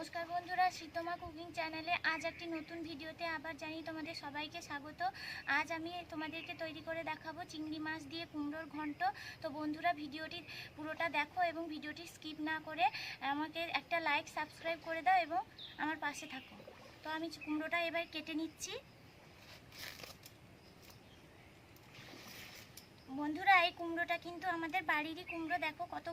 নমস্কার বন্ধুরা, শীতমা কুকিং চ্যানেলে আজ একটি নতুন ভিডিওতে আবার জানি তোমাদের সবাইকে স্বাগত। আজ আমি তোমাদেরকে তৈরি করে দেখাবো চিংড়ি মাছ দিয়ে কুমড়োর ঘন্ট। তো বন্ধুরা, ভিডিওটি পুরোটা দেখো এবং ভিডিওটি স্কিপ না করে আমাকে একটা লাইক, সাবস্ক্রাইব করে দাও এবং আমার পাশে থাকো। তো আমি কুমড়োটা এবার কেটে নিচ্ছি। বন্ধুরা, এই কুমড়োটা কিন্তু আমাদের বাড়িরই কুমড়ো। দেখো কত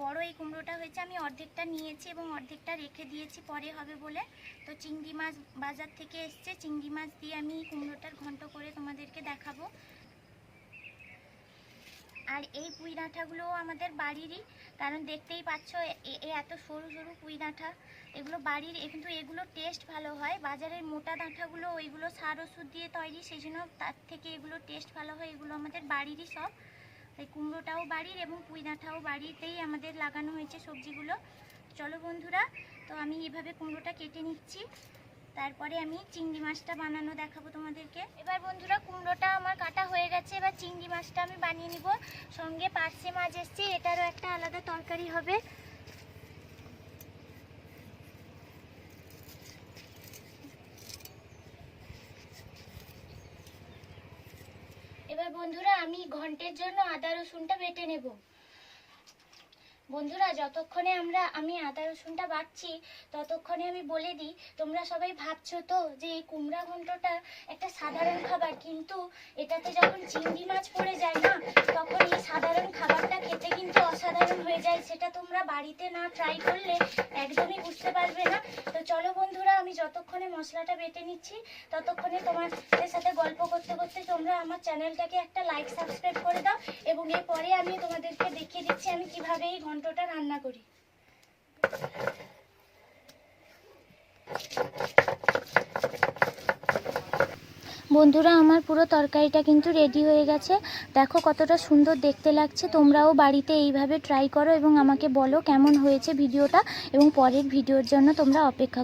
বড় এই কুমড়োটা হয়েছে। আমি অর্ধেকটা নিয়েছি এবং অর্ধেকটা রেখে দিয়েছি, পরে হবে বলে। তো চিংড়ি মাছ বাজার থেকে এসছে। চিংড়ি মাছ দিয়ে আমি কুমড়োটার ঘন্ট করে তোমাদেরকে দেখাবো। আর এই পুঁই ডাঁটাগুলোও আমাদের বাড়িরই, কারণ দেখতেই পাচ্ছ এত সরু সরু পুঁই ডাঁটা এগুলো বাড়ির কিন্তু এগুলো টেস্ট ভালো হয়। বাজারের মোটা ডাঁটাগুলো ওইগুলো সার ওষুধ দিয়ে তৈরি, সেই জন্য তার থেকে এগুলো টেস্ট ভালো হয়। এগুলো আমাদের বাড়িরই সব। এই কুমড়োটাও বাড়ির এবং পুঁই ডাঁটাও বাড়িতেই আমাদের লাগানো হয়েছে সবজিগুলো। চলো বন্ধুরা, তো আমি এভাবে কুমড়োটা কেটে নিচ্ছি। তারপরে আমি চিংড়ি মাছটা বানানো দেখাবো তোমাদেরকে। এবার বন্ধুরা, কুমড়োটা আমার কাটা হয়ে গেছে, এবার চিংড়ি মাছটা আমি বানিয়ে নিব। সঙ্গে পার্সে মাছ এসছে, এটারও একটা আলাদা তরকারি হবে। এবার বন্ধুরা, আমি ঘন্টের জন্য আদা রসুনটা বেটে নেব। বন্ধুরা, যতক্ষণে আমরা, আমি আদা রসুনটা বাটছি, ততক্ষণে আমি বলে দিই, তোমরা সবাই ভাবছ তো যে এই কুমড়া ঘন্টটা একটা সাধারণ খাবার, কিন্তু এটাতে যখন চিংড়ি মাছ পড়ে যায় না, তখন এই সাধারণ খাবারটা খেতে কিন্তু অসাধারণ হয়ে যায়। সেটা তোমরা বাড়িতে না ট্রাই করলে একদমই বুঝতে পারবে না। তো চলো বন্ধুরা, আমি যতক্ষণে মশলাটা বেটে নিচ্ছি, ততক্ষণে তোমাদের সাথে গল্প করতে করতে তোমরা আমার চ্যানেলটাকে একটা লাইক সাবস্ক্রাইব করে দাও এবং এরপরে আমি তোমাদেরকে আমি কীভাবে এই ঘন্টটা রান্না করি? বন্ধুরা, আমার পুরো তরকারিটা কিন্তু রেডি হয়ে গেছে। দেখো কতটা সুন্দর দেখতে লাগছে। তোমরাও বাড়িতে এইভাবে ট্রাই করো এবং আমাকে বলো কেমন হয়েছে ভিডিওটা এবং পরের ভিডিওর জন্য তোমরা অপেক্ষা